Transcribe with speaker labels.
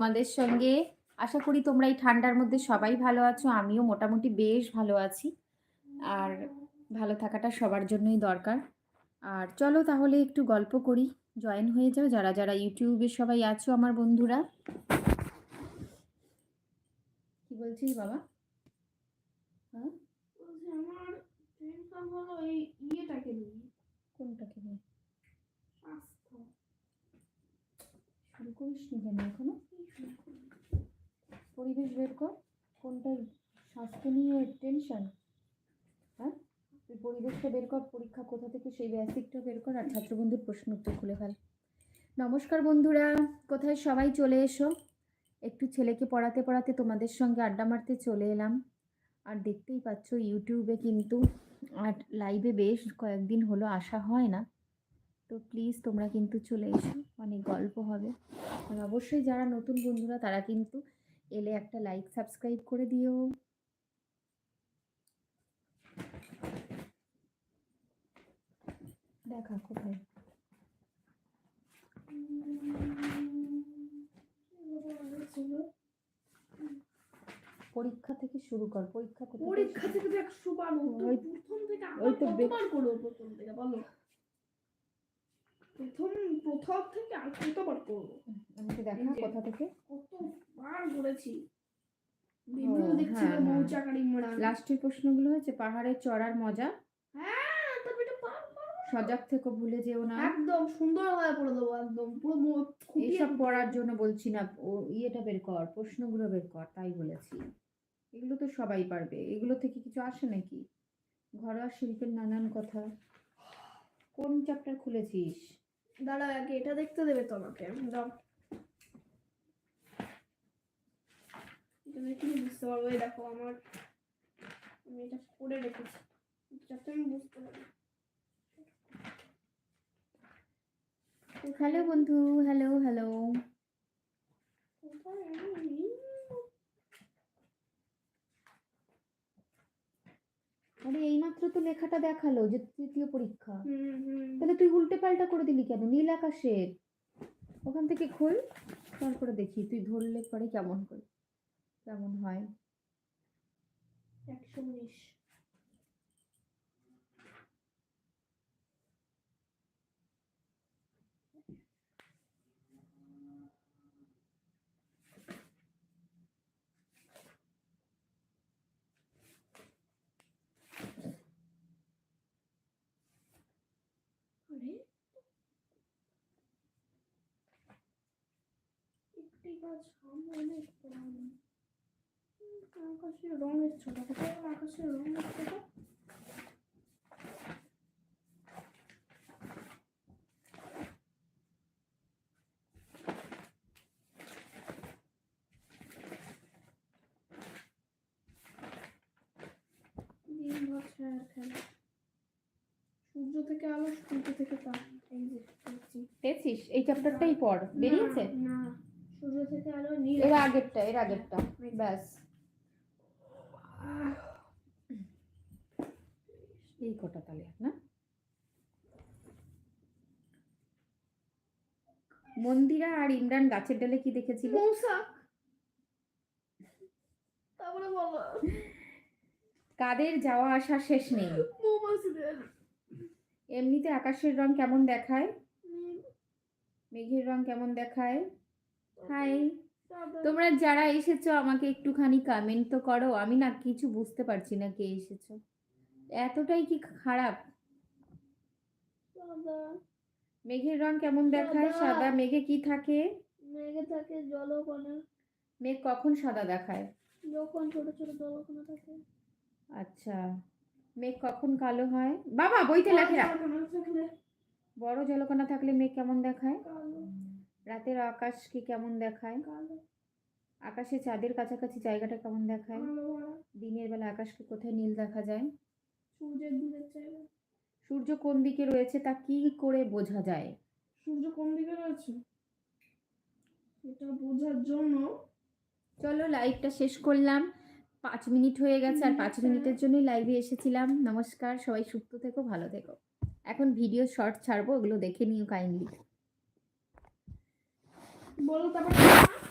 Speaker 1: তোমাদের সঙ্গে। আশা করি তোমরা এই ঠান্ডার মধ্যে সবাই ভালো আছো আমিও মোটামুটি বেশ ভালো আছি। আর ভালো থাকাটা সবার জন্যই দরকার। আর চলো তাহলে একটু গল্প করি জয়েন হয়ে যাও যারা যারা ইউটিউবে সবাই আছো আমার বন্ধুরা। কি বলছিস বাবা? হ্যাঁ?
Speaker 2: আমার
Speaker 1: কোনটাকে নিয়ে
Speaker 2: স্বাস্থ্য
Speaker 1: শুরু করিস নি কেন এখনও? পরিবেশ বের কর। কোনটা স্বাস্থ্য নিয়ে টেনশন হ্যাঁ? তুই পরিবেশটা বের কর, পরীক্ষা কোথা থেকে? সেই বেসিকটা বের কর আর ছাত্রবন্ধুর প্রশ্ন উত্তর খুলে ফেল। নমস্কার বন্ধুরা, কোথায় সবাই চলে এসো? একটু ছেলেকে পড়াতে পড়াতে তোমাদের সঙ্গে আড্ডা মারতে চলে এলাম। আর দেখতেই পাচ্ছ, ইউটিউবে কিন্তু আর লাইভে বেশ কয়েকদিন হলো আসা হয় না। তো প্লিজ তোমরা কিন্তু চলে এসো অনেক গল্প হবে। আর অবশ্যই যারা নতুন বন্ধুরা তারা কিন্তু এলে একটা লাইক সাবস্ক্রাইব করে দিও। দেখা কোথায়? পরীক্ষা থেকে শুরু কর পরীক্ষা থেকে
Speaker 2: পরীক্ষা থেকে বার
Speaker 1: ওই-
Speaker 2: প্রথম থেকে করব প্রথম থেকে বলো। প্রথম প্রথম থেকে আর কতবার করব?
Speaker 1: আমাকে দেখা কোথা থেকে?
Speaker 2: কতবার দেখছিল
Speaker 1: হ্যাঁ, হ্যাঁ। লাস্টের প্রশ্নগুলো হয়েছে পাহাড়ে চড়ার মজা?
Speaker 2: হ্যাঁ।
Speaker 1: সজাগ থেকে ভুলে যেও না।
Speaker 2: একদম সুন্দর ভাবে পড়ে দেবো একদম। পুরো
Speaker 1: এইসব পড়ার জন্য বলছি না ও ইয়েটা বের কর প্রশ্নগুলো বের কর তাই বলেছি। এগুলো তো সবাই পারবে। এগুলো থেকে কিছু আসে নাকি? ঘরোয়া শিল্পের নানান কথা। কোন চ্যাপ্টার খুলেছিস?
Speaker 2: দাঁড়া আগে এটা দেখতে দেবে তো আমাকে দাও এটা দেখলে বুঝতে পারব? এই দেখো আমার আমি এটা করে রেখেছি যাতে আমি বুঝতে পারি
Speaker 1: হ্যালো বন্ধু হ্যালো হ্যালো
Speaker 2: কোথায় আমি?
Speaker 1: আরে এইমাত্র তো লেখাটা দেখাল যে তৃতীয় পরীক্ষা।
Speaker 2: হুম হুম।
Speaker 1: তাহলে তুই উল্টে পাল্টা করে দিলি কেন? নীল আকাশের ওখান থেকে খোল তারপরে দেখি তুই ধরলে পরে কেমন করে কেমন হয়।
Speaker 2: একশো উনিশ আরে একটি গাছ আম অনেক পুরানো হুম, আকাশের আকাশের খেলা সূর্য থেকে আলো সূর্য থেকে
Speaker 1: পেয়েছিস এই চ্যাপ্টারটাই পড়। বেরিয়েছে?
Speaker 2: না নীল
Speaker 1: এর আগেরটা এর আগেরটা ব্যাস। এই কটা তাহলে না? মন্দিরা আর ইমরান গাছের ডালে কি দেখেছিল?
Speaker 2: তারপরে বলো।
Speaker 1: কাদের যাওয়া আসা শেষ নেই? এমনিতে আকাশের রং কেমন দেখায়? মেঘের রং কেমন দেখায়? হাই তোমরা যারা এসেছ আমাকে একটুখানি কমেন্ট তো করো। আমি না কিছু বুঝতে পারছি না কে এসেছ। এতটাই কি খারাপ? মেঘের রং কেমন দেখায়?
Speaker 2: সাদা।
Speaker 1: মেঘে কি থাকে?
Speaker 2: মেঘে থাকে জলকণা।
Speaker 1: মেঘ কখন সাদা দেখায়?
Speaker 2: যখন ছোট ছোট জলকণা থাকে।
Speaker 1: আচ্ছা। মেঘ কখন কালো হয়? বাবা বইতে লেখে বড় জলকণা থাকলে মেঘ কেমন দেখায়?
Speaker 2: কালো।
Speaker 1: রাতের আকাশ কি কেমন দেখায়? আকাশে চাঁদের কাছাকাছি জায়গাটা কেমন দেখায়? দিনের বেলা আকাশকে কোথায় নীল দেখা যায়?
Speaker 2: সূর্যের দূরের জায়গা
Speaker 1: সূর্য কোন দিকে রয়েছে তা কি করে বোঝা যায়?
Speaker 2: সূর্য কোন দিকে রয়েছে? এটা বোঝার জন্য
Speaker 1: চলো লাইভটা শেষ করলাম। পাঁচ মিনিট হয়ে গেছে আর পাঁচ। মিনিটের জন্যই লাইভে এসেছিলাম। নমস্কার সবাই সুস্থ থেকো ভালো থেকো। এখন ভিডিও শর্ট ছাড়বো ওগুলো দেখে নিও কাইন্ডলি।
Speaker 2: বলো তারপর